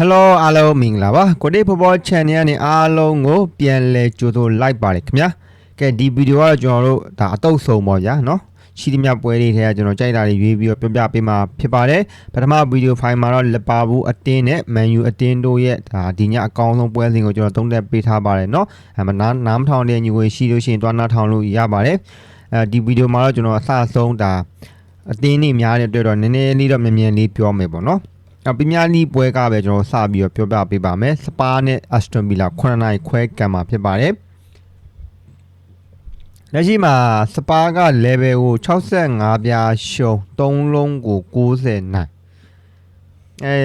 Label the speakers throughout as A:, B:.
A: Hello အားလုံးမင်္ဂလာပါကိုတေဖော်ဖော် channel နဲ့အားလုံးကိုပြန်လဲကြိုဆိုလိုက်ပါတယ်ခင်ဗျာကဲဒီဗီဒီယိုကတော့ကျွန်တော်တို့ဒါအတုပ်ဆုံးပေါ့ဗျာနော်ရှိသမျှပွဲလေးတွေကကျွန်တော်ကြိုက်တာတွေရွေးပြီးတော့ပြပြပေးမှာဖြစ်ပါတယ်ပထမဗီဒီယိုဖိုင်မှာတော့လပါဘူးအတင်းနဲ့မန်ယူအတင်းတို့ရဲ့ဒါဒီညအကောင်းဆုံးပွဲစဉ်ကိုကျွန်တော်သုံးသပ်ပေးထားပါတယ်နော်အဲမနားနားမထောင်တဲ့ညီကိုရှိလို့ရှိရင်တွားနားထောင်လို့ရပါတယ်အဲဒီဗီဒီယိုမှာတော့ကျွန်တော်အစအဆုံးဒါအတင်းနေများတဲ့အတွက်တော့နည်းနည်းလေးတော့မြန်မြန်လေးပြောမယ်ပေါ့နော် နောက်ပီးမြားလီပွဲကပဲကျွန်တော်စပြီးတော့ပြောပြပေးပါမယ်စပါနဲ့အက်စတွန်ဗီလာ9နိုင်ခွဲကံမှာဖြစ်ပါတယ်လက်ရှိမှာစပါက level ကို65ပြားရှုံး3လုံးကို90နိုင်အဲ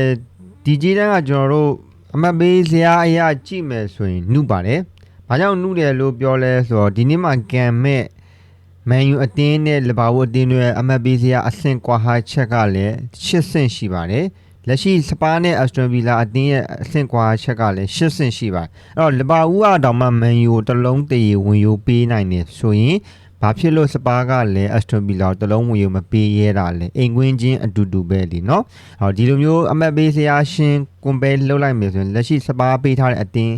A: ဒီကြီးတန်းကကျွန်တော်တို့အမတ်ပေးစရာအရာကြည့်မယ်ဆိုရင်နှုပါတယ်။ဘာကြောင့်နှုတယ်လို့ပြောလဲဆိုတော့ဒီနေ့မှာကံမဲ့မန်ယူအတင်းနဲ့လဘာဝအတင်းတွေအမတ်ပေးစရာအဆင့်ကွာဟာချက်ကလည်း8ဆင့်ရှိပါတယ်။ လက်ရှိစပါနဲ့အက်စတွန်ဗီလာအတင်းရဲ့အဆင့်ကွာချက်ကလည်း8ဆင့်ရှိပါတယ်။အဲ့တော့လဘာဝကတောင်မှမန်ယူကိုတစ်လုံးတည်ဝင်ယူပေးနိုင်တယ်ဆိုရင်ဘာဖြစ်လို့စပါကလည်းအက်စတွန်ဗီလာကိုတစ်လုံးဝင်ယူမပေးရတာလဲအိမ်ကွင်းချင်းအတူတူပဲလीเนาะဟောဒီလိုမျိုးအမတ်ပေးစရာရှင်ကွန်ပဲလှုပ်လိုက်မယ်ဆိုရင်လက်ရှိစပါပေးထားတဲ့အတင်း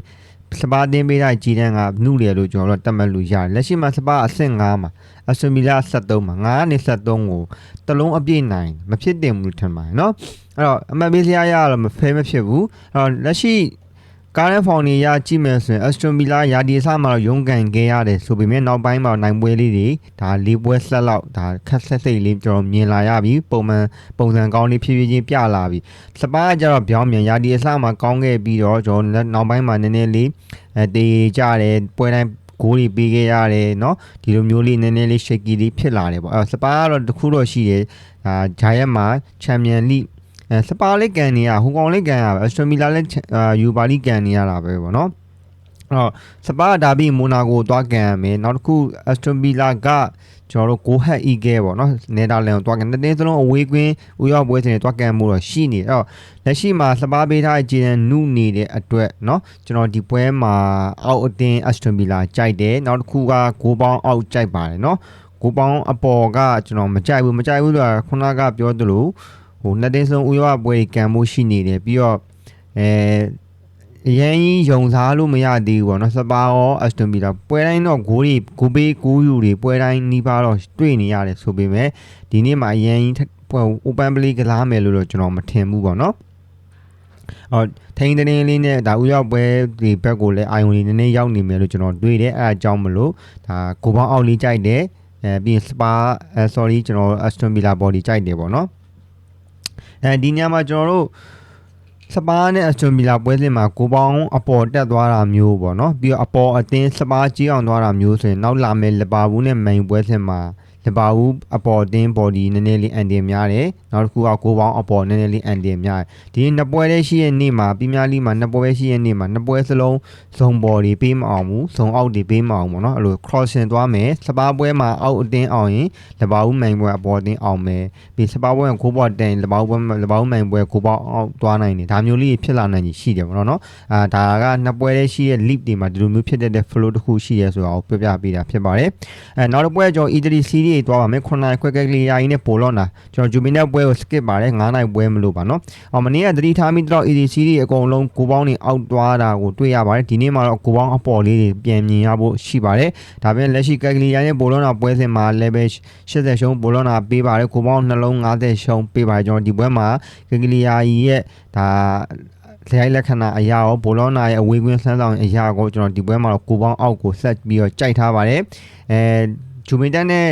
A: စပါတင်းပေးတဲ့ကြီးတန်းကနှုတယ်လို့ကျွန်တော်တို့တတ်မှတ်လို့ရတယ်လက်ရှိမှာစပါအဆင့်9မှာအက်စတွန်ဗီလာ73မှာ9နဲ့73ကိုတစ်လုံးအပြည့်နိုင်မဖြစ်တင်ဘူးလို့ထင်ပါတယ်เนาะအဲ့တော့အမတ်ပေးစရာရတော့မဖဲမဖြစ်ဘူးအဲ့တော့လက်ရှိ ကားနဲ့ဖောင်နေရကြည့်မယ်ဆိုရင် Aston Villa ရာဒီအစမှာတော့ရုန်းကန်ခဲ့ရတယ်ဆိုပေမဲ့နောက်ပိုင်းမှာနိုင်ပွဲလေးတွေဒါလေးပွဲဆက်လောက်ဒါခက်ဆက်စိတ်လေးကျွန်တော်မြင်လာရပြီပုံမှန်ပုံစံကောင်းလေးဖြည်းဖြည်းချင်းပြလာပြီစပါးကကျတော့ပြောင်းမြန်ရာဒီအစမှာကောင်းခဲ့ပြီးတော့ကျွန်တော်နောက်ပိုင်းမှာနည်းနည်းလေးအဲတေးကြတယ်ပွဲတိုင်းဂိုးတွေပေးခဲ့ရတယ်เนาะဒီလိုမျိုးလေးနည်းနည်းလေး shaky လေးဖြစ်လာတယ်ပေါ့အဲစပါးကတော့တခုတော့ရှိတယ်အာဂျာယက်မှာချန်ပီယံလိ အဲစပါလေးကန်နေရဟိုကောင်လေးကန်ရပဲအက်စတိုမီလာလည်းအာယူပါလိကန်နေရတာပဲပေါ့နော်အဲ့တော့စပါဒါပြီးမိုနာကိုသွားကန်ရမယ်နောက်တစ်ခုအက်စတိုမီလာကကျွန်တော်တို့ကိုဟက်အီဂဲပေါ့နော်နယ်ဒါလန်ကိုသွားကန်တတင်းစလုံးအဝေးကွင်းဦးရောက်ပွဲစဉ်တွေသွားကန်မှုတော့ရှိနေအဲ့တော့လက်ရှိမှာစပါပေးထားတဲ့ဂျီဒန်နုနေတဲ့အတွက်เนาะကျွန်တော်ဒီပွဲမှာအောက်အတင်းအက်စတိုမီလာကြိုက်တယ်နောက်တစ်ခုကဂိုးပေါင်းအောက်ကြိုက်ပါတယ်เนาะကိုပေါင်းအပေါ်ကကျွန်တော်မကြိုက်ဘူးမကြိုက်ဘူးဆိုတာခုနကပြောသလို ဟိုနှစ်တင်းဆုံးဥရောပပွဲကံမှုရှိနေတယ်ပြီးတော့အဲအရင်ကြီးယုံစားလို့မရသေးဘူးပေါ့နော်စပါရောအက်စတွန်ဗီလာပွဲတိုင်းတော့ဂိုးတွေဂိုးပေးဂိုးယူတွေပွဲတိုင်းနီးပါတော့တွေ့နေရတယ်ဆိုပေမဲ့ဒီနေ့မှာအရင်ကြီးပွဲ open play ကစားမယ်လို့တော့ကျွန်တော်မထင်ဘူးပေါ့နော်အော်ထိန်းတင်းလေးနဲ့ဒါဥရောက်ပွဲဒီဘက်ကိုလည်းအာယုံလေးနည်းနည်းရောက်နေမယ်လို့ကျွန်တော်တွေးတယ်အဲအကြောင်းမလို့ဒါကိုပေါင်းအောက်လေးကြိုက်တယ်အဲပြီးရင်စပါအဲ sorry ကျွန်တော် Aston Villa body ကြိုက်တယ်ပေါ့နော် အဲဒီညမှာကျွန်တော်တို့စပါးနဲ့အစတွန်ဗီလာပွဲစဉ်မှာကိုပေါင်းအပေါ်တက်သွားတာမျိုးပေါ့နော်ပြီးတော့အပေါ်အတင်းစပါးကြီးအောင်သွားတာမျိုးဆိုရင်နောက်လာမယ့်လပါဘူးနဲ့မိုင်ပွဲစဉ်မှာလပါဘူးအပေါ်အတင်း body နည်းနည်းလေးအန်တင်များတယ် နောက်တစ်ခုကကိုပေါင်းအပေါ်နည်းနည်းလေးအန်တင်များတယ်ဒီနှစ်ပွဲလေးရှိရဲ့နေ့မှာပြင်းများလေးမှာနှစ်ပွဲပဲရှိရဲ့နေ့မှာနှစ်ပွဲစလုံးဇုံ body ပေးမအောင်ဘူးဇုံအောက်တွေပေးမအောင်ပေါ့နော်အဲ့လို crossing သွားမယ်စပါးပွဲမှာအောက်အတင်းအောင်ရင်လပါဘူးမိုင်ပွဲအပေါ်အတင်းအောင်မယ်ပြီးစပါးပွဲကကိုပေါ်တန်လပါဘူးပွဲလပါဘူးမိုင်ပွဲကိုပေါင်းအောက်သွားနိုင်တယ်ဒါမျိုးလေးဖြစ်လာနိုင်ကြီးရှိတယ်ပေါ့နော်အာဒါကနှစ်ပွဲလေးရှိရဲ့ leap တွေမှာဒီလိုမျိုးဖြစ်တဲ့ flow တစ်ခုရှိရဲဆိုတာကိုပြပြပေးတာဖြစ်ပါတယ်အဲနောက်တစ်ပွဲကျွန်တော် Italy series တွေသွားပါမယ်9နိုင်ခွဲကလေးရာကြီးနဲ့ပိုလော့နာကျွန်တော်ဂျူမီနဲ့ပွဲကို skip ပါတယ်9နိုင်ပွဲမလို့ပါနော်အော်မနေ့ကသတိထားမိတော့ Italy series အကုန်လုံးကိုပေါင်းနေအောက်သွားတာကိုတွေ့ရပါတယ်ဒီနေ့မှာတော့ကိုပေါင်းအပေါ်လေးတွေပြန်မြင်ရဖို့ရှိပါတယ်ဒါပြင်လက်ရှိကက်ကလေးရာနဲ့ပိုလော့နာပွဲစဉ်မှာ level 80ရှုံးပိုလော့နာပေးပါတယ်ကိုပေါင်းနှလုံး90ရှုံးပေးပါတယ်ကျွန်တော်ဒီပွဲမှာကက်ကလေးရာရဲ့ဒါလျှိုက်လက္ခဏာအရာရောဘောလောနာရဲ့အဝေးကွင်းဆန်းဆောင်အရာကိုကျွန်တော်ဒီပွဲမှာတော့ကိုပေါင်းအောက်ကိုဆက်ပြီးတော့ကြိုက်ထားပါတယ်အဲဂျူမီတန်နဲ့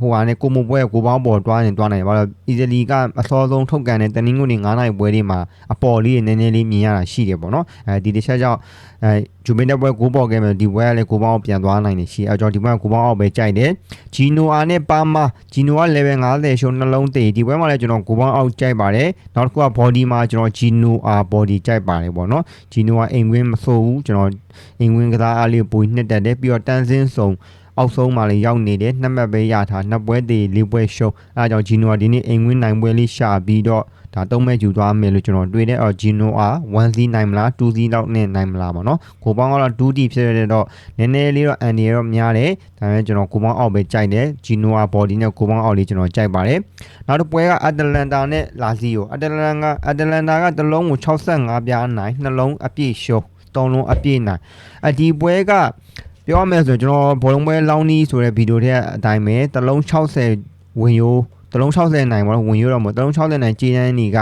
A: ဟိုဟာနဲ့ကိုမပွဲကိုပေါင်းပေါ်တွားရင်တွားနိုင်တယ်ဘာလို့အီဇလီကအစောဆုံးထုတ်ကန်တဲ့တနင်္ဂနွေနေ့9နိုင်ပွဲတွေမှာအပေါ်လေးနည်းနည်းလေးမြင်ရတာရှိတယ်ပေါ့နော်အဲဒီတစ်ချက်ကြောင့်အဲဂျူမီတက်ပွဲကိုပေါ်ခဲ့မယ်ဒီပွဲကလည်းကိုပေါင်းပြန်သွားနိုင်တယ်ရှိအဲကြောင့်ဒီပွဲကကိုပေါင်းအောက်ပဲကြိုက်တယ်ဂျီနိုအာနဲ့ပါမာဂျီနိုက level 50ရှုံးနှလုံးသေးဒီပွဲမှာလည်းကျွန်တော်ကိုပေါင်းအောက်ကြိုက်ပါတယ်နောက်တစ်ခုက body မှာကျွန်တော်ဂျီနိုအာ body ကြိုက်ပါတယ်ပေါ့နော်ဂျီနိုကအိမ်ဝင်းမဆိုးဘူးကျွန်တော်အိမ်ဝင်းကစားအားလေးပိုနှစ်တက်တယ်ပြီးတော့တန်းစင်းစုံ အောက်ဆုံးမှာလည်းရောက်နေတယ်နှစ်မှတ်ပဲရထားနှစ်ပွဲတည်လေးပွဲရှုံးအဲဒါကြောင့်ဂျီနိုကဒီနေ့အိမ်ဝင်းနိုင်ပွဲလေးရှာပြီးတော့ဒါသုံးမဲ့ယူသွားမယ်လို့ကျွန်တော်တွေ့တယ်အော်ဂျီနိုအား1 0နိုင်မလား2 0လောက်နဲ့နိုင်မလားပေါ့နော်ကိုပေါင်းကတော့2 D ဖြစ်ရတော့နည်းနည်းလေးတော့အန်ဒီရောများတယ်ဒါပေမဲ့ကျွန်တော်ကိုပေါင်းအောက်ပဲကြိုက်တယ်ဂျီနိုအား body နဲ့ကိုပေါင်းအောက်လေးကျွန်တော်ကြိုက်ပါတယ်နောက်တစ်ပွဲကအတလန်တာနဲ့လာဇီယိုအတလန်ကအတလန်တာကတစ်လုံးကို65ပြားနိုင်နှလုံးအပြည့်ရှုံးသုံးလုံးအပြည့်နိုင်အဒီပွဲက ပြောရမယ်ဆိုကျွန်တော်ဘောလုံးပွဲလောင်းနီးဆိုတဲ့ဗီဒီယိုထဲအတိုင်းပဲတစ်လုံး60ဝင်ရိုးတလုံး60နိုင်ပါတော့ဝင်ရတော့မဟုတ်တလုံး60နိုင်ခြေတန်းနေက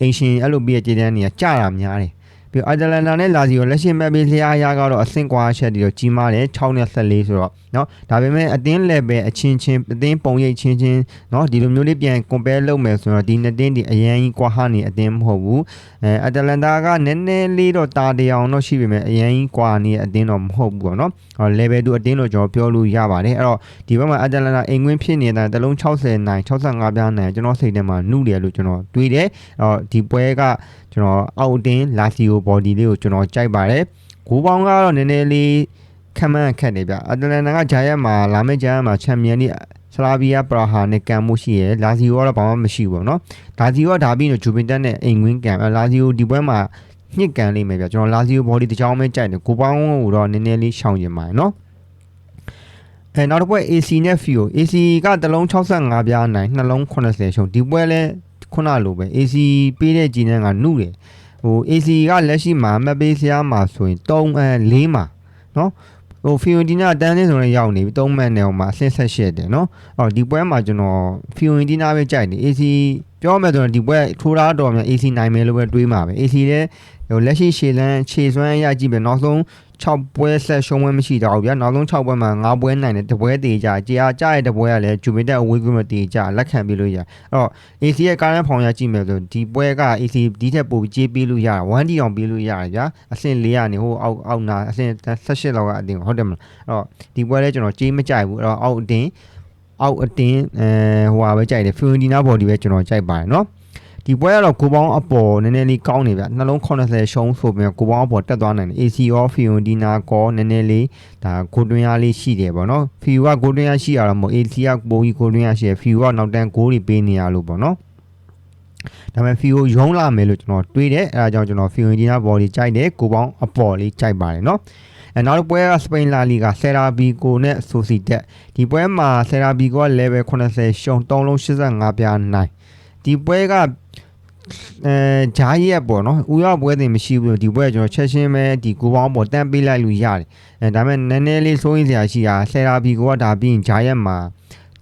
A: အင်ရှင်အဲ့လိုပြီးခြေတန်းနေကကြာတာများတယ် ပြီးအာဂျလန်နာနဲ့လာစီကိုလက်ရှိမဲ့ပြီးလျားရကတော့အဆင့်ကွာချက်တွေတော့ကြီးမားတယ်6နဲ့14ဆိုတော့เนาะဒါပေမဲ့အသင်း level အချင်းချင်းအသင်းပုံရိပ်ချင်းချင်းเนาะဒီလိုမျိုးလေးပြန် compare လုပ်မယ်ဆိုတော့ဒီနှစ်တင်းဒီအရင်ကြီးကွာဟနေအသင်းမဟုတ်ဘူးအဲအတလန်တာကနည်းနည်းလေးတော့တာတရားအောင်တော့ရှိပေမဲ့အရင်ကြီးကွာနေအသင်းတော့မဟုတ်ဘူးပေါ့เนาะဟော level 2အသင်းလို့ကျွန်တော်ပြောလို့ရပါတယ်အဲ့တော့ဒီဘက်မှာအတလန်တာအိမ်ကွင်းဖြစ်နေတာတလုံး60နိုင်65ပြားနိုင်ကျွန်တော်စိတ်ထဲမှာနှုတယ်လို့ကျွန်တော်တွေးတယ်အဲ့တော့ဒီပွဲကကျွန်တော်အောက်အတင်းလာစီယို body လေးကိုကျွန်တော်ကြိုက်ပါတယ်ဂိုးပေါင်းကတော့နည်းနည်းလေးခက်မှန်းခက်နေဗျအတလန်တာကဂျာရက်မှာလာမယ့်ဂျာရက်မှာချန်ပီယံလေးဆလာဗီယာပရာဟာနဲ့ကန်မှုရှိရယ်လာဇီယိုကတော့ဘာမှမရှိဘူးပေါ့နော်လာဇီယိုကဒါပြီးတော့ဂျူဗင်တက်နဲ့အိမ်ဝင်းကန်လာဇီယိုဒီပွဲမှာညစ်ကန်လိမ့်မယ်ဗျကျွန်တော်လာဇီယို body တစ်ချောင်းပဲကြိုက်တယ်ကိုပေါင်းကိုတော့နည်းနည်းလေးရှောင်ကျင်ပါတယ်နော်အဲနောက်တစ်ပွဲ AC နဲ့ FIO AC ကတလုံး65ပြားနိုင်နှလုံး80ရှုံဒီပွဲလဲခုနလိုပဲ AC ပေးတဲ့ဂျီနန်ကနှုတယ် ဟို AC ကလက်ရှိမှာမက်ပေးစရာမှာဆိုရင်3အဲ4မှာနော်ဟိုဖီယိုတီနာတန်းလေးဆိုရင်ရောက်နေပြီ3မှတ်နဲ့ဟိုမှာအဆင့်ဆက်ရှက်တယ်နော်အော်ဒီပွဲမှာကျွန်တော်ဖီယိုတီနာပဲကြိုက်တယ် AC ပြောမယ်ဆိုရင်ဒီပွဲထိုးထားတော်များ AC နိုင်မယ်လို့ပဲတွေးမှာပဲ AC လည်းဟိုလက်ရှိရှေလန်းခြေစွမ်းရကြည့်ပဲနောက်ဆုံး 6ပွဲဆက်ရှုံးပွဲမရှိတော့ဘူးဗျာနောက်ဆုံး6ပွဲမှာ9ပွဲနိုင်တယ်တပွဲတေးကြကြာကြာရဲ့တပွဲကလည်းဂျူမီတက်အဝေးကွင်းမတေးကြလက်ခံပြီးလို့ရအဲ့တော့ AC ရဲ့ကားရန်ဖောင်ရကြည့်မယ်ဆိုဒီပွဲက AC ဒီထက်ပိုပြီးကြေးပေးလို့ရတာ1 D အောင်ပေးလို့ရတယ်ဗျာအဆင့်4ကနေဟိုအောက်အောက်နာအဆင့်18လောက်ကအတင်းဟုတ်တယ်မလားအဲ့တော့ဒီပွဲလဲကျွန်တော်ကြေးမကြိုက်ဘူးအဲ့တော့အောက်အတင်းအောက်အတင်းအဲဟိုဟာပဲကြိုက်တယ် Fiorentina body ပဲကျွန်တော်ကြိုက်ပါတယ်နော် ဒီပွဲကတော့ကိုပေါင်းအပေါ်နည်းနည်းလေးကောင်းနေဗျနှလုံး80ရှုံးဆိုပြီးကိုပေါင်းအပေါ်တက်သွားနိုင်တယ် AC off Fiorentina ကောနည်းနည်းလေးဒါကိုတွင်းရလေးရှိတယ်ပေါ့နော် Fio ကကိုတွင်းရရှိရတော့မဟုတ် AC ကပိုကြီးကိုတွင်းရရှိရ Fio ကနောက်တန်းဂိုးတွေပေးနေရလို့ပေါ့နော်ဒါပေမဲ့ Fio ရုံးလာမယ်လို့ကျွန်တော်တွေးတယ်အဲဒါကြောင့်ကျွန်တော် Fiorentina body ကြိုက်တယ်ကိုပေါင်းအပေါ်လေးကြိုက်ပါတယ်နော်အဲနောက်တစ်ပွဲကစပိန်လာလီဂါဆယ်ရာဘီကိုနဲ့ဆိုစီတက်ဒီပွဲမှာဆယ်ရာဘီကိုက level 80ရှုံ3လုံး85ပြားနိုင်ဒီပွဲက အဲဂျားရက်ပေါ့နော်ဥရောပွဲတင်မရှိဘူးဒီပွဲကကျွန်တော်ချက်ချင်းပဲဒီကိုပေါင်းပေါ်တန်းပေးလိုက်လို့ရတယ်အဲဒါပေမဲ့နည်းနည်းလေးစိုးရင်စရာရှိတာဆယ်ရာဘီကိုကဒါပြီးရင်ဂျားရက်မှာ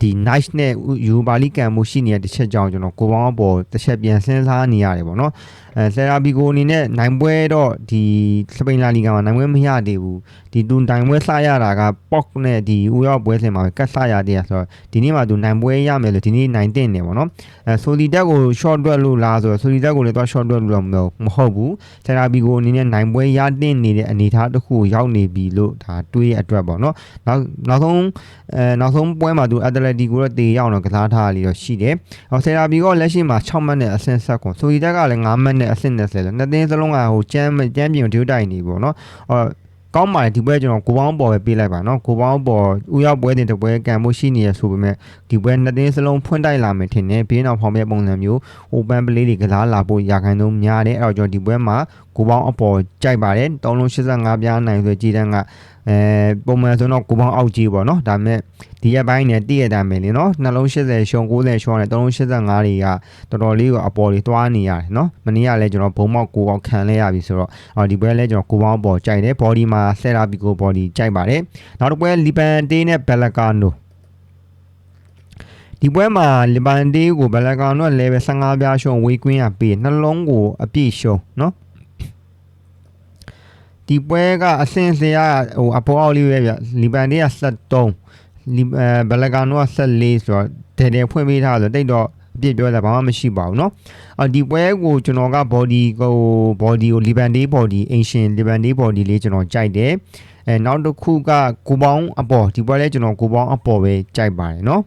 A: ဒီ nice နဲ့ယူပါလီကန်မှုရှိနေတဲ့တစ်ချက်ကြောင့်ကျွန်တော်ကိုပေါင်းပေါ်တစ်ချက်ပြန်စဉ်းစားနေရတယ်ပေါ့နော်အဲဆယ်ရာဘီကိုအနေနဲ့နိုင်ပွဲတော့ဒီစပိန်လာလီဂါမှာနိုင်ပွဲမရသေးဘူးဒီသူနိုင်ပွဲစရတာက POC နဲ့ဒီဥရောပွဲစဉ်မှာပဲကတ်စရတဲ့ဆိုတော့ဒီနေ့မှာသူနိုင်ပွဲရမယ်လို့ဒီနေ့နိုင်တင်နေပေါ့နော်အဲဆိုလီတက်ကို short တွက်လို့လားဆိုတော့ဆိုလီတက်ကိုလည်းတော့ short တွက်လို့တော့မဟုတ်ဘူးဆယ်ရာဘီကိုအနေနဲ့နိုင်ပွဲရတင်နေတဲ့အနေအထားတစ်ခုရောက်နေပြီလို့ဒါတွေးရအတွက်ပေါ့နော်နောက်နောက်ဆုံးအဲနောက်ဆုံးပွဲမှာသူအက်တလက်တီကိုတော့တေရောက်တော့ကစားထားရလို့ရှိတယ်ဟောဆယ်ရာဘီကလက်ရှိမှာ6မှတ်နဲ့အဆင့်ဆက်ကွန်ဆိုလီတက်ကလည်း9မှတ်နဲ့အဆင့်20လဲနှစ်သင်းစလုံးကဟိုကျမ်းကျမ်းပြင်ဒူးတိုင်နေပေါ့နော်ဟော ကောင်းပါတယ်ဒီပွဲကျွန်တော်ကိုပေါင်းပေါ်ပဲပေးလိုက်ပါနော်ကိုပေါင်းပေါ်ဥရောက်ပွဲတင်တပွဲကံမှုရှိနေရဆိုပေမဲ့ဒီပွဲနှစ်တင်းစလုံးဖွင့်တိုက်လာမယ်ထင်တယ်ဘေးနောက်ဖောင်ပြပုံစံမျိုး open play တွေကစားလာဖို့ရာခိုင်နှုန်းများတယ်အဲ့တော့ကျွန်တော်ဒီပွဲမှာကိုပေါင်းအပေါ်ကြိုက်ပါတယ်385ပြားနိုင်ဆိုကြည်တန်းက အဲပုံမှန်ဆိုတော့ကိုပေါင်းအောက်ကြီးပေါ့နော်ဒါပေမဲ့ဒီရက်ပိုင်းနဲ့တည့်ရတာမယ်လေနော်နှလုံး80ရှုံ90ရှုံနဲ့385တွေကတော်တော်လေးကိုအပေါ်လေးတွားနေရတယ်နော်မနေ့ကလည်းကျွန်တော်ဘုံမောက်ကိုပေါင်းခံလဲရပြီဆိုတော့အော်ဒီပွဲလည်းကျွန်တော်ကိုပေါင်းပေါ်ကြိုက်တယ် body မှာ set up ပြီးကို body ကြိုက်ပါတယ်နောက်တစ်ပွဲလီပန်တေးနဲ့ဘယ်လကာနိုဒီပွဲမှာလီပန်တေးကိုဘယ်လကာနိုက level 15ပြားရှုံဝေးကွင်းရပေးနှလုံးကိုအပြည့်ရှုံနော် ဒီပွဲကအဆင့်စရာဟိုအပေါ်အောက်လေးပဲဗျလီပန်တေးက73လီအဲဘယ်လကာနိုက74ဆိုတော့တဲတဲဖွင့်ပေးထားဆိုတိတ်တော့အပြည့်ပြောတာဘာမှမရှိပါဘူးเนาะအော်ဒီပွဲကိုကျွန်တော်က body ကို body ကို liban day body ancient liban day body လေးကျွန်တော်ကြိုက်တယ်အဲနောက်တစ်ခုကကိုပေါင်းအပေါ်ဒီပွဲလဲကျွန်တော်ကိုပေါင်းအပေါ်ပဲကြိုက်ပါတယ်เนาะ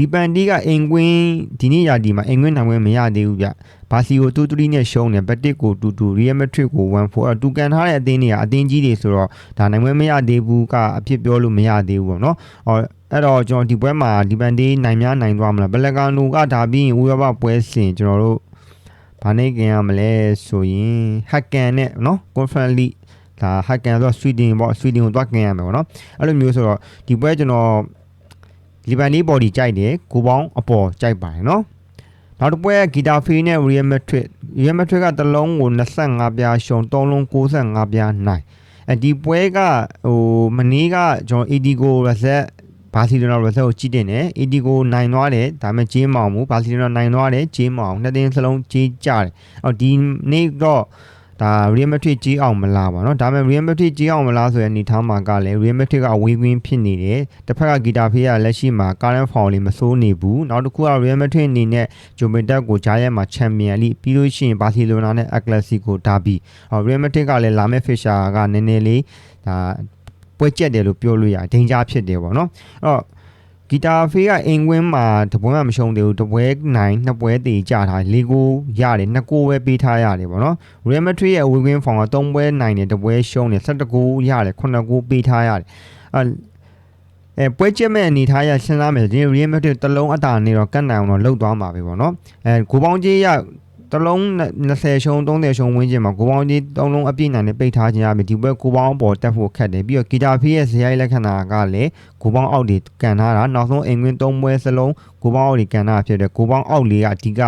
A: ဒီပန်တီကအိမ်ကွင်းဒီနေ့ရာဒီမှာအိမ်ကွင်းနိုင်ဝဲမရသေးဘူးဗျဘာစီကို2 3နဲ့ရှုံးတယ်ဘက်တစ်ကို2 2 Real Madrid ကို1 4အဲ့တူကန်ထားတဲ့အသင်းတွေကအသင်းကြီးတွေဆိုတော့ဒါနိုင်ဝဲမရသေးဘူးကအဖြစ်ပြောလို့မရသေးဘူးပေါ့နော်ဟောအဲ့တော့ကျွန်တော်ဒီပွဲမှာဒီပန်တီနိုင်များနိုင်သွားမလားဘလက်ကန်နိုကဒါပြီးရင်ဥရောပပွဲစဉ်ကျွန်တော်တို့ဘာနေခင်ရမလဲဆိုရင်ဟက်ကန်နဲ့နော် Conference League ဒါဟက်ကန်ဆိုတော့ Sweden ပေါ့ Sweden ကိုတွားခင်ရမယ်ပေါ့နော်အဲ့လိုမျိုးဆိုတော့ဒီပွဲကျွန်တော် လီဗန်နီဘော်ဒီကြိုက်တယ်ကိုပေါင်းအပေါ်ကြိုက်ပါတယ်နော်နောက်တစ်ပွဲဂီတာဖေးနဲ့ Real Madrid Real Madrid ကတစ်လုံးကို25ပြားရှုံ3လုံး65ပြားနိုင်အဲဒီပွဲကဟိုမနေ့ကကျွန်တော် Edigo Reset ဘာစီလိုနာ Reset ကိုကြည့်တင်တယ် Edigo နိုင်သွားတယ်ဒါပေမဲ့ဂျေးမောင်မူဘာစီလိုနာနိုင်သွားတယ်ဂျေးမောင်နှစ်တင်းစလုံးဂျေးကြတယ်အော်ဒီနေ့တော့ ဒါ Real Madrid ကြီးအောင်မလားပေါ့နော်ဒါပေမဲ့ Real Madrid ကြီးအောင်မလားဆိုတဲ့အနေထားမှာကလည်း Real Madrid ကအဝေးကွင်းဖြစ်နေတယ်တစ်ဖက်ကဂီတာဖေးကလက်ရှိမှာ current form လေးမစိုးနေဘူးနောက်တစ်ခုက Real Madrid အနေနဲ့ Juventus ကိုကြားရက်မှာ Champions League ပြီးလို့ရှိရင် Barcelona နဲ့ Atletico Derby Real Madrid ကလည်းလာမယ့် fixture ကနည်းနည်းလေးဒါပွဲကျက်တယ်လို့ပြောလို့ရတယ်ဒင်ဂျာဖြစ်တယ်ပေါ့နော်အဲ့တော့ ဂီတာဖေးကအိမ်ကွင်းမှာတပွဲမှမရှုံးသေးဘူးတပွဲနိုင်နှစ်ပွဲတည်ကြထားလေးကိုရတယ်နှစ်ကိုပဲပေးထားရတယ်ပေါ့နော် Real Madrid ရဲ့ away win form က3ပွဲနိုင်တယ်တပွဲရှုံးတယ်17ဂိုးရတယ်9ဂိုးပေးထားရတယ်အဲအဲပွဲကျက်မဲ့အနေထားရစဉ်းစားမယ်ဒီ Real Madrid တလုံးအတာနေတော့ကတ်နိုင်အောင်တော့လှုပ်သွားမှာပဲပေါ့နော်အဲဂိုးပေါင်းကြီးရ တလုံး20ရှုံး30ရှုံးဝင်းကျင်မှာကိုပေါင်းကြီး3လုံးအပြည့်နိုင်နဲ့ပိတ်ထားခြင်းအပြင်ဒီဘက်ကိုပေါင်းအပေါ်တက်ဖို့ခက်တယ်ပြီးတော့ဂီတာဖီးရဲ့ဇယိုက်လက္ခဏာကလည်းကိုပေါင်းအောက်တွေကန်ထားတာနောက်ဆုံးအင်္ဂွင်း3ပွဲစလုံးကိုပေါင်းအောက်တွေကန်ထားဖြစ်တယ်ကိုပေါင်းအောက်လေးကအဓိက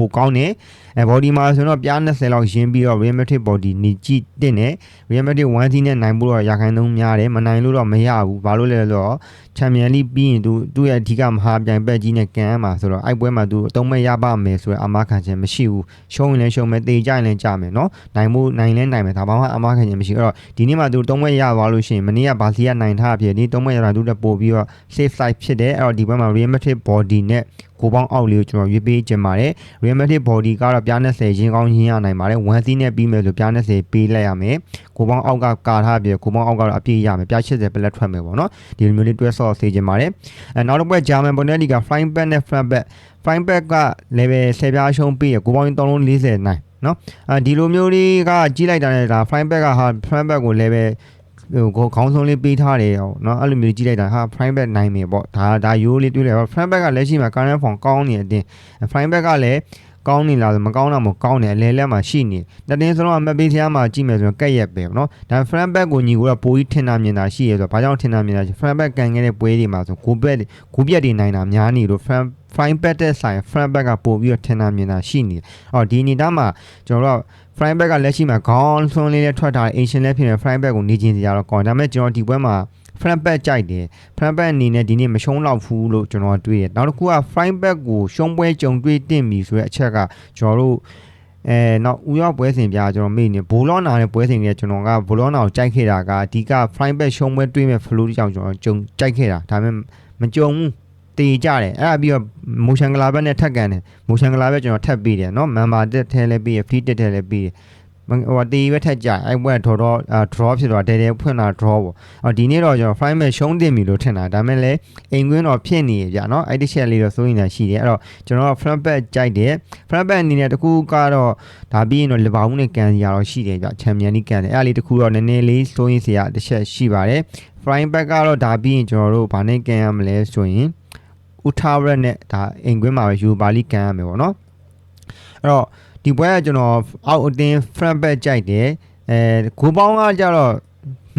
A: ပိုကောင်းတယ်အဲ body မှာဆိုတော့ပြား20လောက်ရင်းပြီးတော့ Real Madrid body နေကြည့်တင်တယ် Real Madrid 1 team နဲ့နိုင်ဖို့တော့ရာခိုင်နှုန်းများတယ်မနိုင်လို့တော့မရဘူးဘာလို့လဲဆိုတော့ Champion League ပြီးရင်သူသူ့ရဲ့အဓိကမဟာပြိုင်ဘက်ကြီးနဲ့ကန်ရမှာဆိုတော့အဲ့ပွဲမှာသူအတုံးမဲ့ရပါမယ်ဆိုတော့အမခံခြင်းမရှိဘူးရှုံးရင်လည်းရှုံးမယ်တေကြရင်လည်းကြမယ်နော်နိုင်မှုနိုင်လဲနိုင်မယ်ဒါမှမဟုတ်အမခံခြင်းမရှိဘူးအဲ့တော့ဒီနေ့မှာသူတုံးမဲ့ရသွားလို့ရှိရင်မနေ့ကဘာစီကနိုင်ထားဖြစ်ဒီတုံးမဲ့ရတာသူတက်ပို့ပြီးတော့ safe side ဖြစ်တယ်အဲ့တော့ဒီဘက်မှာ Real Madrid body နဲ့ကိုပေါင်းအောက်လေးကိုကျွန်တော်ရွေးပေးခြင်းပါတယ် Real Madrid body ကတော့ပြား20ရင်းကောင်းရင်းရနိုင်ပါတယ်1စီးနဲ့ပြီးမယ်ဆိုပြား20ပေးလိုက်ရမယ်ကိုပေါင်းအောက်ကကာထားပြီးကိုပေါင်းအောက်ကတော့အပြည့်ရမယ်ပြား80ပလက်ထွက်မယ်ပေါ့နော်ဒီလိုမျိုးလေးတွဲဆော့အောင်စေချင်ပါတယ်အဲနောက်တစ်ပွဲဂျာမန်ဘွန်ဒက်လီဂါ flying back နဲ့ flat back flying back က level 10ပြားရှုံးပြီးရ9ပေါင်း340နိုင်နော်အဲဒီလိုမျိုးလေးကကြီးလိုက်တာနဲ့ဒါ flying back ကဟာ flat back ကို level ဟိုခေါင်းဆုံးလေးပေးထားတယ်ဟောနော်အဲ့လိုမျိုးကြည့်လိုက်တာဟာ prime back နိုင်မယ်ပေါ့ဒါဒါရိုးလေးတွေ့လိုက်ဟော prime back ကလက်ရှိမှာ current form ကောင်းနေတဲ့အတင် prime back ကလည်း ကောင်းနေလားဆိုမကောင်းတာမကောင်းတယ်အလဲလက်မှာရှိနေတတင်းစလုံးအမှတ်ပေးဆရာမှာကြည့်မယ်ဆိုရင်ကက်ရက်ပဲဗောနော်ဒါ front back ကိုညီကိုတော့ပိုကြီးထင်တာမြင်တာရှိရဲဆိုတော့ဘာကြောင့်ထင်တာမြင်တာရှိ front back ကန်ခဲ့တဲ့ပွဲတွေမှာဆိုကိုဘက်ကိုပြက်တွေနိုင်တာများနေလို့ front fine back တဲ့ဆိုင် front back ကပို့ပြီးတော့ထင်တာမြင်တာရှိနေအော်ဒီအနေသားမှာကျွန်တော်တို့ front back ကလက်ရှိမှာခေါင်းဆွန်းလေးနဲ့ထွက်တာ ancient လည်းဖြစ်နေ front back ကိုနေကျင်စရာတော့ကောင်းဒါပေမဲ့ကျွန်တော်ဒီပွဲမှာ front back ကြိုက်တယ် front back အနေနဲ့ဒီနေ့မရှုံးတော့ဘူးလို့ကျွန်တော်တွေးတယ်နောက်တစ်ခုက front back ကိုရှုံးပွဲကြုံတွေ့တင်ပြီဆိုတဲ့အချက်ကကျွန်တော်တို့အဲနောက်ဦးရောက်ပွဲစဉ်ပြကျွန်တော်မေ့နေဘိုလောနာနဲ့ပွဲစဉ်ကြီးကျွန်တော်ကဘိုလောနာကိုကြိုက်ခဲ့တာကအဓိက front back ရှုံးပွဲတွေးမဲ့ flow ကြောင့်ကျွန်တော်ကြုံကြိုက်ခဲ့တာဒါပေမဲ့မကြုံဘူးတေကြတယ်အဲ့ဒါပြီးတော့မိုရှင်ဂလာဘက်နဲ့ထက်ကန်တယ်မိုရှင်ဂလာဘက်ကျွန်တော်ထက်ပြီးတယ်เนาะမန်ဘာတက်ထဲလဲပြီးရဖီတက်ထဲလဲပြီး ဟိုတေးပဲထက်ကြအဲ့ဘက်ထော်တော့ draw ဖြစ်သွားတယ်တယ်ဖွင့်လာ draw ပေါ့အော်ဒီနေ့တော့ကျွန်တော် fly match ရှုံးတင်ပြီလို့ထင်တာဒါမဲ့လည်းအိမ်ကွင်းတော့ဖြစ်နေကြเนาะအဲ့ဒီချက်လေးတော့စိုးရင်လည်းရှိတယ်အဲ့တော့ကျွန်တော်က front back ကြိုက်တယ် front back အနေနဲ့တကူကတော့ဒါပြီးရင်တော့လီဗာပူးနဲ့ကန်စီရတော့ရှိတယ်ကြချန်ပီယံလိကန်တယ်အဲ့ဒါလေးတကူတော့နည်းနည်းလေးစိုးရင်စရာတစ်ချက်ရှိပါတယ် flying back ကတော့ဒါပြီးရင်ကျွန်တော်တို့ဘာနဲ့ကန်ရမလဲဆိုရင်ဥထာရက်နဲ့ဒါအိမ်ကွင်းမှာပဲယူပါလိကန်ရမယ်ပေါ့နော်အဲ့တော့ ဒီပွဲကကျွန်တော်အောက်အတင်း front back ကြိုက်တယ်အဲဂိုးပေါင်းကကြတော့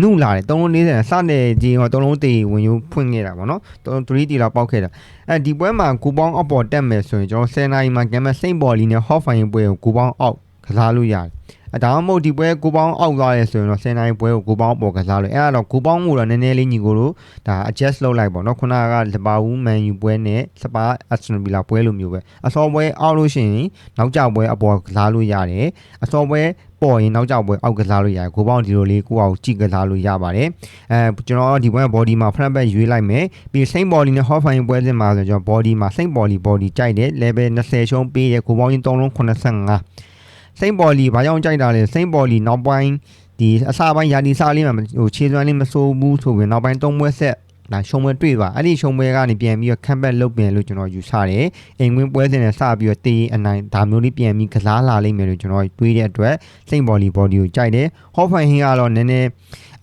A: နုလာတယ်340စတဲ့ကြီးက3လုံးတေဝင်ယူဖွင့်ခဲ့တာပေါ့နော်3တီလောက်ပောက်ခဲ့တာအဲဒီပွဲမှာဂိုးပေါင်းအောက်ပေါ်တက်မယ်ဆိုရင်ကျွန်တော်10နိုင်မှာကမ်မစိမ့်ဘော်လီနဲ့ဟော့ဖိုင်ပွဲကိုဂိုးပေါင်းအော က်ကစားလို့ရတယ်အဲဒါမှမဟုတ်ဒီပွဲကိုပေါင်းအောက်သွားရဲဆိုရင်တော့10နိုင်ပွဲကိုကိုပေါင်းပေါ်ကစားလို့အဲ့ဒါတော့ကိုပေါင်းကိုတော့နည်းနည်းလေးညီကိုတို့ဒါ adjust လုပ်လိုက်ပေါ့နော်ခုနကလပါဝူးမန်ယူပွဲနဲ့စပါအက်စနိုဗီလာပွဲလိုမျိုးပဲအစောပွဲအောက်လို့ရှိရင်နောက်ကျပွဲအပေါ်ကစားလို့ရတယ်အစောပွဲပေါ်ရင်နောက်ကျပွဲအောက်ကစားလို့ရတယ်ကိုပေါင်းဒီလိုလေးကိုအောင်ကြည့်ကစားလို့ရပါတယ်အဲကျွန်တော်ဒီပွဲ body မှာ front back ရွေးလိုက်မယ်ပြီး same body နဲ့ hot fine ပွဲစဉ်မှာဆိုကျွန်တော် body မှာ same body body ကြိုက်တယ် level 20ရှုံးပေးတယ်ကိုပေါင်းချင်း3လုံး85 စိမ့်ပေါ်လီဘာကြောင့်ကြိုက်တာလဲစိမ့်ပေါ်လီနောက်ပိုင်းဒီအစပိုင်းယာဒီစားလေးမှာဟိုခြေစွမ်းလေးမစိုးဘူးဆိုပြီးနောက်ပိုင်းသုံးပွဲဆက်ဒါရှုံပွဲတွေ့သွားအဲ့ဒီရှုံပွဲကနေပြန်ပြီးတော့ comeback လုပ်ပြန်လို့ကျွန်တော်ယူဆတယ်အိမ်ဝင်းပွဲစဉ်နဲ့စပြီးတော့တေးအနိုင်ဒါမျိုးလေးပြန်ပြီးကစားလာလိမ့်မယ်လို့ကျွန်တော်တွေးတဲ့အတွက်စိတ်ဘော်လီဘော်ဒီကိုကြိုက်တယ်ဟော့ဖိုင်ဟင်းကတော့နည်းနည်း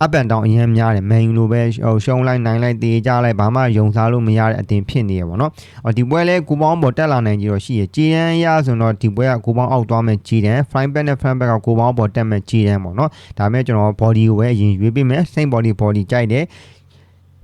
A: up and down အရင်များတယ်မန်ယူလိုပဲဟိုရှုံးလိုက်နိုင်လိုက်တေးကြလိုက်ဘာမှယုံစားလို့မရတဲ့အတင်ဖြစ်နေရပါတော့။အော်ဒီပွဲလဲကိုပေါင်းပေါ်တက်လာနိုင်ကြီးတော့ရှိရ။ဂျီယန်ရဆိုတော့ဒီပွဲကကိုပေါင်းအောက်သွားမယ်ဂျီတန် fine back နဲ့ front back ကကိုပေါင်းပေါ်တက်မယ်ဂျီတန်ပေါ့နော်။ဒါမဲ့ကျွန်တော် body ကိုပဲအရင်ရွေးပေးမယ် same body body ကြိုက်တယ်။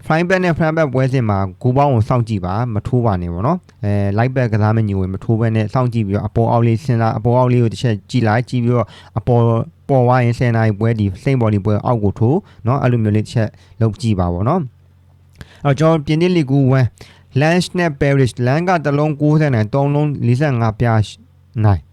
A: fine back နဲ့ front back ပွဲစဉ်မှာကိုပေါင်းကိုစောင့်ကြည့်ပါမထိုးပါနဲ့ပေါ့နော်အဲ light back ကစားမညိုဝင်မထိုးဘဲနဲ့စောင့်ကြည့်ပြီးတော့အပေါ်အောက်လေးစဉ်းစားအပေါ်အောက်လေးကိုတစ်ချက်ကြည့်လိုက်ကြည့်ပြီးတော့အပေါ် ပေါ်ဝိုင်း10နိုင်ပွဲဒီ same body ပွဲအောက်ကိုထိုးเนาะအဲ့လိုမျိုးလေးတစ်ချက်လုပ်ကြည့်ပါပေါ့နော်အဲ့တော့ကျွန်တော်ပြင်သစ်လီဂူ1 Lens နဲ့ Paris Lens ကတလုံး90နိုင်3လုံး45ပြားနိုင်အ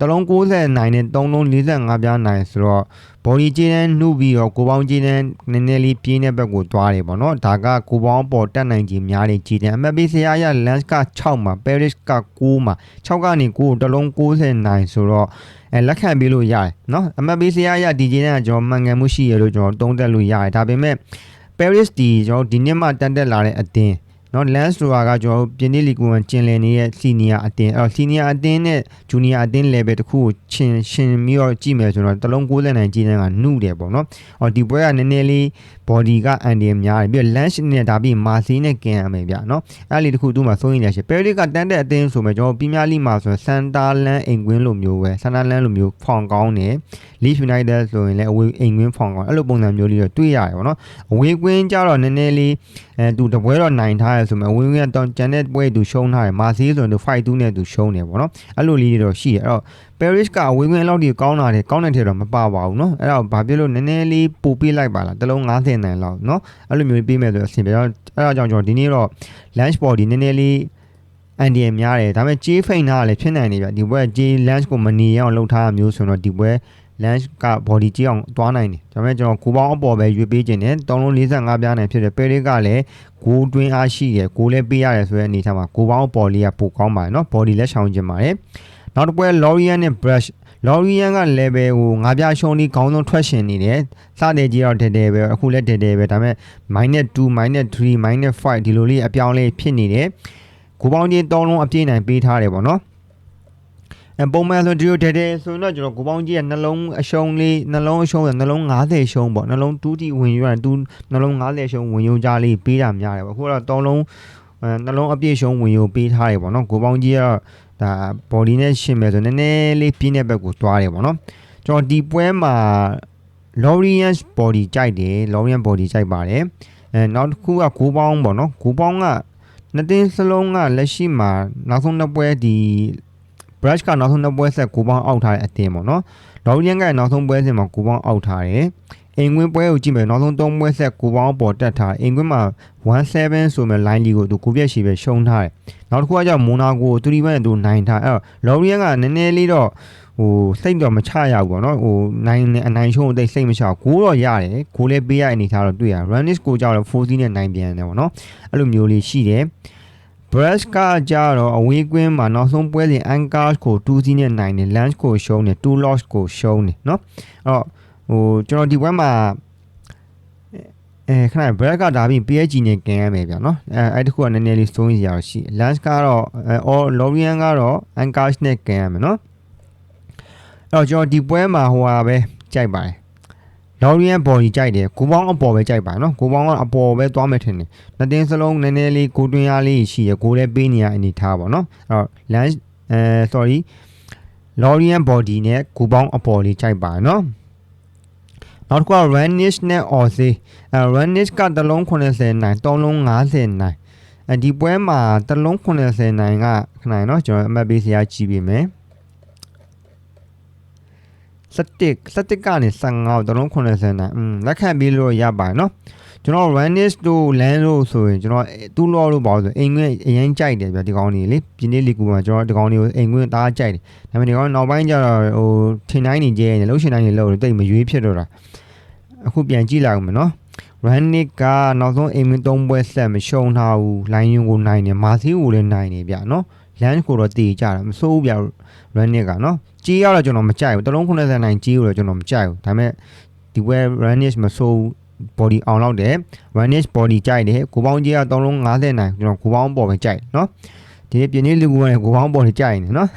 A: တလုံး60နိုင်နဲ့3လုံး45ပြားနိုင်ဆိုတော့ဘော်ဒီကျေးတန်းနှုတ်ပြီးတော့ကိုပေါင်းကျေးတန်းနည်းနည်းလေးပြင်းတဲ့ဘက်ကိုသွားတယ်ပေါ့နော်ဒါကကိုပေါင်းပေါ်တက်နိုင်ခြင်းများတဲ့ကျေးတန်းအမှတ်ပေးစရာရ Lens က6မှာ Paris က9မှာ6ကနေ9ကိုတလုံး60နိုင်ဆိုတော့အဲလက်ခံပေးလို့ရတယ်နော်အမှတ်ပေးစရာရဒီကျေးတန်းကကျွန်တော်မှန်ကန်မှုရှိရလို့ကျွန်တော်သုံးသပ်လို့ရတယ်ဒါပေမဲ့ Paris ဒီကျွန်တော်ဒီနှစ်မှတန်တက်လာတဲ့အတင်း နော် lens ဆိုတာကကျွန်တော်တို့ပြင်သစ်လီဂူဝန်ကျင်လည်နေတဲ့ senior အတင်းအဲ့တော့ senior အတင်းနဲ့ junior အတင်း level တခုကိုရှင်ရှင်ပြီးတော့ကြည့်မယ်ဆိုတော့တလုံး60နိုင်ကြီးတဲ့ကနှုတယ်ပေါ့နော်။အော်ဒီပွဲကနည်းနည်းလေး body ကအန်ဒီများတယ်ပြီးတော့ lunch နဲ့ဒါပြီးမာစီနဲ့ကင်ရမယ်ဗျနော်။အဲ့လေးတခုသူ့မှာစိုးရင်ရရှိ Perry ကတန်းတဲ့အတင်းဆိုမယ်ကျွန်တော်ပြင်းပြလိမှာဆိုတော့ Santa Land အိမ်ကွင်းလိုမျိုးပဲ Santa Land လိုမျိုးဖောင်ကောင်းတယ်။ Leeds United ဆိုရင်လည်းအဝေးအိမ်ကွင်းဖောင်ကောင်းအဲ့လိုပုံစံမျိုးလေးတော့တွေ့ရတယ်ပေါ့နော်။အဝေးကွင်းကြတော့နည်းနည်းလေးအဲသူတပွဲတော့နိုင်ထားရဆိုမှဝင်းဝင်းကတော့ဂျန်နဲ့ပွဲသူရှုံးထားတယ်မာဆီဆိုရင်သူ5-2နဲ့သူရှုံးတယ်ပေါ့နော်အဲ့လိုလေးတွေတော့ရှိတယ်အဲ့တော့ Paris ကဝင်းဝင်းလောက်ဒီကောင်းလာတယ်ကောင်းတဲ့ထဲတော့မပါပါဘူးနော်အဲ့တော့ဘာဖြစ်လို့နည်းနည်းလေးပိုပေးလိုက်ပါလားတလုံး90တန်လောက်နော်အဲ့လိုမျိုးပေးမယ်ဆိုအဆင်ပြေတော့အဲ့တော့ကြောင့်ကျွန်တော်ဒီနေ့တော့ lunch body နည်းနည်းလေးအန်ဒီယံများတယ်ဒါပေမဲ့ J ဖိန်နာကလည်းဖြစ်နိုင်နေပြဒီပွဲ J lunch ကိုမနေရအောင်လှုပ်ထားတာမျိုးဆိုတော့ဒီပွဲ lunch က body ကြီးအောင်သွားနိုင်တယ်ဒါပေမဲ့ကျွန်တော်ကိုပေါင်းအပေါ်ပဲရွေးပေးခြင်းနဲ့3လုံး45ပြားနိုင်ဖြစ်တယ်ပဲလေးကလည်းဂိုးတွင်းအားရှိတယ်ဂိုးလည်းပေးရတယ်ဆိုတဲ့အနေထားမှာကိုပေါင်းအပေါ်လေးကပိုကောင်းပါတယ်เนาะ body လက်ဆောင်ခြင်းပါတယ်နောက်တစ်ပွဲ Lorient နဲ့ Brush Lorient က level ကိုငါးပြရှုံးလေးခေါင်းဆုံးထွက်ရှင်နေတယ်စတဲ့ကြီးတော့တဲတဲပဲအခုလည်းတဲတဲပဲဒါပေမဲ့ -2 -3 -5 ဒီလိုလေးအပြောင်းလေးဖြစ်နေတယ်ကိုပေါင်းချင်း၃လုံးအပြည့်နိုင်ပေးထားတယ်ပေါ့နော် အပုံမှန်ဆိုဒီလိုတဲတဲဆိုရင်တော့ကျွန်တော်ကိုပေါင်းကြီးကနှလုံးအရှုံးလေးနှလုံးအရှုံးဆိုနှလုံး90ရှုံးပေါ့နှလုံး2တီဝင်ယူရင်2နှလုံး90ရှုံးဝင်ယူကြလေးပေးတာများတယ်ပေါ့အခုတော့၃လုံးအဲနှလုံးအပြည့်ရှုံးဝင်ယူပေးထားတယ်ပေါ့နော်ကိုပေါင်းကြီးကဒါ body နဲ့ရှင်းမယ်ဆိုနည်းနည်းလေးပြင်းတဲ့ဘက်ကိုသွားတယ်ပေါ့နော်ကျွန်တော်ဒီပွဲမှာ Lorient body ကြိုက်တယ် Lorient body ကြိုက်ပါတယ်အဲနောက်တစ်ခုကဂိုးပေါင်းပေါ့နော်ဂိုးပေါင်းကနှစ်တင်းစလုံးကလက်ရှိမှာနောက်ဆုံးနှစ်ပွဲဒီ brush ကနောက်ဆုံးနှစ်ပွဲဆက်ဂိုးပေါင်းအောက်ထားတဲ့အတင်းပေါ့နော် Lorient ကနောက်ဆုံးပွဲစဉ်မှာဂိုးပေါင်းအောက်ထားတယ်အိမ်ကွင်းပွဲကိုကြည့်မယ်နောက်ဆုံး၃ပွဲဆက်ကိုပေါင်းပေါ်တက်ထားအိမ်ကွင်းမှာ17ဆိုမဲ့ line လီကိုသူကိုပြက်ရှိပဲရှုံးထားတယ်နောက်တစ်ခုကကြောင့်မိုနာကို3ဘက်နဲ့သူနိုင်ထားအဲ့တော့လော်ရီယန်ကနည်းနည်းလေးတော့ဟိုစိတ်တော့မချရဘူးပေါ့နော်ဟိုနိုင်အနိုင်ရှုံးအသိစိတ်မချဘူးကိုတော့ရတယ်ကိုလည်းပေးရအနေထားတော့တွေ့ရ runners ကိုကြောက်တော့ 4C နဲ့နိုင်ပြန်တယ်ပေါ့နော်အဲ့လိုမျိုးလေးရှိတယ် brush ကကြတော့အဝေးကွင်းမှာနောက်ဆုံးပွဲစဉ် anchor ကို 2C နဲ့နိုင်တယ် lunch ကိုရှုံးတယ်2 loss ကိုရှုံးတယ်เนาะအဲ့တော့ဟိုကျွန်တော်ဒီဘက်မှာအဲခဏ break ကဒါပြီး PSG နဲ့ကင်ရမယ်ဗျာနော်အဲအဲ့တခုကနည်းနည်းလေးစိုးရိမ်ရရှိ lance ကတော့အဲ or lorian ကတော့ anchors နဲ့ကင်ရမယ်နော်အဲ့တော့ကျွန်တော်ဒီပွဲမှာဟိုဟာပဲကြိုက်ပါတယ် Lorient body ကြိုက်တယ်ကိုပေါင်းအပေါ်ပဲကြိုက်ပါနော်ကိုပေါင်းကအပေါ်ပဲသွားမယ်ထင်တယ်နှစ်တင်းစလုံးနည်းနည်းလေးကိုတွင်းအားလေးရှိရကိုလည်းပေးနေရအနေထားပါနော်အဲ့တော့ lunch အဲ sorry Lorient body နဲ့ကိုပေါင်းအပေါ်လေးကြိုက်ပါနော်နောက်တစ်ခုက Ranish နဲ့ Ozzy အဲ Ranish ကတလုံး80နိုင်3လုံး50နိုင်အဲဒီပွဲမှာတလုံး80နိုင်ကခဏနော်ကျွန်တော်အမှတ်ပေးစရာကြည့်ပေးမယ် စတစ်စတစ်ကနေ15တလုံး80နိုင်อืมလက်ခံပြီးလို့ရပါနော်ကျွန်တော် Ranish တို့ Land တို့ဆိုရင်ကျွန်တော်တူးလောတို့ပါဆိုအိမ်ငွေအရင်ကြိုက်တယ်ဗျဒီကောင်းကြီးလေပြင်းနေလီကူမှာကျွန်တော်ဒီကောင်းကြီးကိုအိမ်ငွေတားကြိုက်တယ်ဒါပေမဲ့ဒီကောင်းနောက်ပိုင်းကျတော့ဟိုထင်တိုင်းနေကျဲနေလှုပ်ရှင်တိုင်းနေလှုပ်တယ်တိတ်မရွေးဖြစ်တော့တာအခုပြန်ကြည့်လိုက်အောင်မနော် Ranick ကနောက်ဆုံးအိမ်မင်း၃ပွဲဆက်မရှုံထားဘူးလိုင်းယွန်းကိုနိုင်တယ်မာစီကိုလည်းနိုင်တယ်ဗျနော် Land ကိုတော့တည်ကြတာမစိုးဘူးဗျ running ကနော်ကြီးရောက်တော့ကျွန်တော်မကြိုက်ဘူးတလုံး90နိုင်ကြီးကိုတော့ကျွန်တော်မကြိုက်ဘူးဒါပေမဲ့ဒီဘက် running မဆိုး body အောင်လောက်တယ် running body ကြိုက်တယ်ကိုပေါင်းကြီးကတလုံး90နိုင်ကျွန်တော်ကိုပေါင်းပေါ်ပဲကြိုက်နော်ဒီပြင်းလေးလူကူကကိုပေါင်းပေါ်နေကြိုက်နေနော်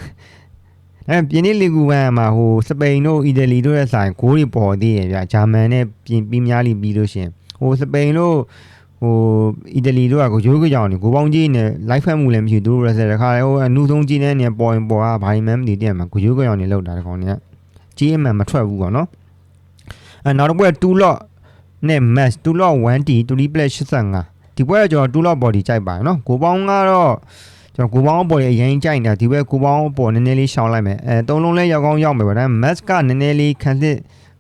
A: အဲပြင်းလေးလီကူဝမ်မှာဟိုစပိန်တို့အီတလီတို့ရဲ့ဆိုင်ဂိုးတွေပေါ်သေးရဗျာဂျာမန်နဲ့ပြင်ပြီးများလိပြီးလို့ရှင်ဟိုစပိန်တို့ ဟိုအီတလီတို့ကကိုရိုးကြောင်နေကိုပေါင်းကြီးနဲ့ live ဖတ်မှုလည်းမရှိဘူးသူတို့ရက်ဆက်တခါလေဟိုအနုဆုံးကြီးနဲ့နေပေါ်ရင်ပေါ်ကဘာမှမသိတဲ့မှာကိုရိုးကြောင်နေလောက်တာတကောင်နေကြီးအမှန်မထွက်ဘူးပေါ့နော်အဲနောက်တစ်ပွဲ2 lot နဲ့ match 2 lot 1t 3 plus 85ဒီပွဲကကျွန်တော်2 lot body ကြိုက်ပါတယ်နော်ကိုပေါင်းကတော့ကျွန်တော်ကိုပေါင်းပေါ်ရဲ့အရင်ကြိုက်နေတာဒီပွဲကိုပေါင်းပေါ်နည်းနည်းလေးရှောင်းလိုက်မယ်အဲသုံးလုံးလဲရောက်ကောင်းရောက်မယ်ဗျဒါပေမဲ့ match ကနည်းနည်းလေးခံစစ်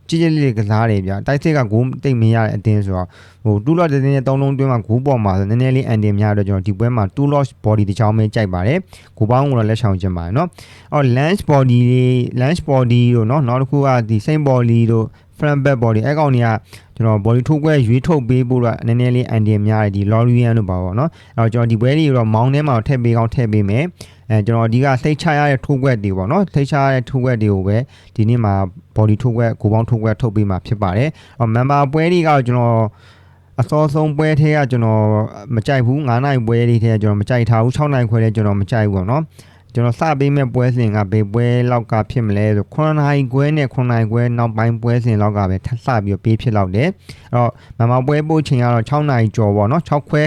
A: ကြည့်ကြည့်လေးကစားတယ်ဗျတိုက်စစ်ကဂိုးတိတ်မရတဲ့အတင်းဆိုတော့ဟို2 lot တင်းနဲ့3လုံးတွင်းမှာဂိုးပေါ်မှာဆိုနည်းနည်းလေးအန်တင်များတော့ကျွန်တော်ဒီပွဲမှာ2 lot body တစ်ချောင်းပဲကြိုက်ပါတယ်ကိုပေါင်းကတော့လက်ဆောင်ချင်ပါတယ်နော်အော် lunch body လေး lunch body တို့နော်နောက်တစ်ခုကဒီ same body တို့ front back body အဲကောင်တွေကကျွန်တော် body ထုတ်ခွဲရွေးထုတ်ပေးဖို့တော့နည်းနည်းလေးအန်ဒီများတယ်ဒီ Lorian တို့ပါပေါ့နော်အဲတော့ကျွန်တော်ဒီပွဲလေးတော့မောင်းထဲမှာထည့်ပေးကောင်းထည့်ပေးမယ် အဲကျွန်တော်ဒီကစိတ်ချရတဲ့ထုတ်ခွက်တွေပေါ့နော်စိတ်ချရတဲ့ထုတ်ခွက်တွေကိုပဲဒီနေ့မှာ body ထုတ်ခွက်ကိုပေါင်းထုတ်ခွက်ထုတ်ပေးမှာဖြစ်ပါတယ်အော် member ပွဲတွေကတော့ကျွန်တော်အစောဆုံးပွဲထဲကကျွန်တော်မကြိုက်ဘူး9နိုင်ပွဲတွေထဲကကျွန်တော်မကြိုက်ထားဘူး6နိုင်ခွဲထဲကျွန်တော်မကြိုက်ဘူးပေါ့နော်ကျွန်တော်စပေးမဲ့ပွဲစဉ်ကဘေးပွဲလောက်ကဖြစ်မလဲဆို9နိုင်ခွဲနဲ့9နိုင်ခွဲနောက်ပိုင်းပွဲစဉ်လောက်ကပဲထပ်စပြီးတော့ပေးဖြစ်လောက်တယ်အဲ့တော့မမပွဲပို့ချိန်ကတော့6နိုင်ကျော်ပေါ့နော်6ခွဲ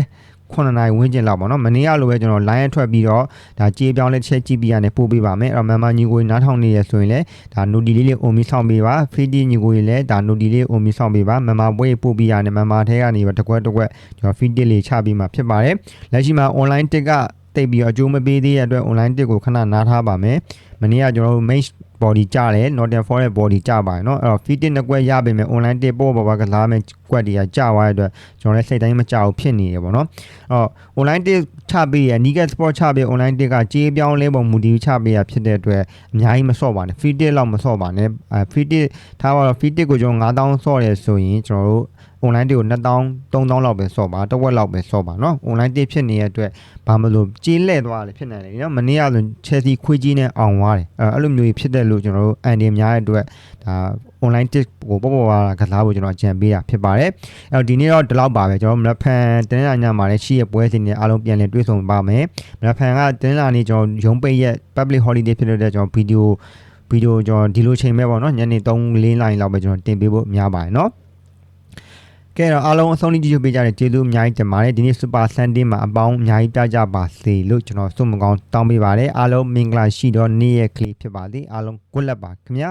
A: 9နိုင်ဝန်းကျင်လောက်ပေါ့နော်မနေ့ကလိုပဲကျွန်တော် line ထွက်ပြီးတော့ဒါကြေးပြောင်းလဲတစ်ချက်ကြည့်ပြရနေပို့ပေးပါမယ်အဲ့တော့မမညီကိုနားထောင်နေရဆိုရင်လည်းဒါ noti လေးလေးအုံပြီးဆောင်ပေးပါ feed ညီကိုကြီးလည်းဒါ noti လေးအုံပြီးဆောင်ပေးပါမမပွဲပို့ပေးရနေမမထဲကနေပဲတစ်ခွက်တစ်ခွက်ကျွန်တော် feed လေးချပြီးမှဖြစ်ပါတယ်လက်ရှိမှာ online တစ်ကတိတ်ပြီးအကျိုးမပေးသေးတဲ့အတွက် online တစ်ကိုခဏနားထားပါမယ် မနေ့ကကျွန်တော်တို့ main body ကြတယ် Northern Forest body ကြပါတယ်เนาะအဲ့တော့ fit တစ်ကွက်ရပေမဲ့ online တစ်ပို့ပါပါကစားမဲ့ကွက်တွေကကြသွားတဲ့အတွက်ကျွန်တော်လည်းစိတ်တိုင်းမကြဘူးဖြစ်နေတယ်ပေါ့နော်အဲ့တော့ online တစ်ချပေးရ Niga Sport ချပေး online တစ်ကကြေးပြောင်းလဲပုံမူတည်ချပေးရဖြစ်တဲ့အတွက်အများကြီးမဆော့ပါနဲ့ fit တစ်လောက်မဆော့ပါနဲ့အဲ fit တစ်ထားပါတော့ fit တစ်ကိုကျွန်တော်9000ဆော့ရဲဆိုရင်ကျွန်တော်တို့ online တွေကို2000 3000လောက်ပဲဆော့ပါတစ်ဝက်လောက်ပဲဆော့ပါเนาะ online တစ်ဖြစ်နေတဲ့အတွက်ဘာမလို့ကြေးလဲသွားတယ်ဖြစ်နေတယ်เนาะမနေ့ကဆို Chelsea ခွေးကြီးနဲ့အောင်သွား းတယ်အဲအဲ့လိုမျိုးဖြစ်တဲ့လို့ကျွန်တော်တို့အန်ဒီများတဲ့အတွက်ဒါ online တစ်ကိုပေါ့ပေါ့ပါကစားဖို့ကျွန်တော်အကြံပေးတာဖြစ်ပါတယ်အဲ့တော့ဒီနေ့တော့ဒီလောက်ပါပဲကျွန်တော်မနက်ဖြန်တင်းလာညမှာလည်းရှိရပွဲစဉ်တွေအားလုံးပြန်လည်တွေ့ဆုံပါမယ်မနက်ဖြန်ကတင်းလာနေ့ကျွန်တော်ရုံးပိတ်ရက် public holiday ဖြစ်တဲ့ကျွန်တော်ဗီဒီယိုဗီဒီယိုကျွန်တော်ဒီလိုချိန်မဲ့ပေါ့နော်ညနေ3 4လိုင်းလောက်ပဲကျွန်တော်တင်ပေးဖို့များပါတယ်နော် ကဲတော့အားလုံးအဆုံးလေးကြည့်ပေးကြတဲ့ကျေးဇူးအများကြီးတင်ပါတယ်ဒီနေ့ Super Sunday မှာအပေါင်းအများကြီးတကြပါစေလို့ကျွန်တော်ဆုမကောင်းတောင်းပေးပါတယ်အားလုံးမင်္ဂလာရှိသောနေ့ရက်ကလေးဖြစ်ပါသည်အားလုံး good luck ပါခင်ဗျာ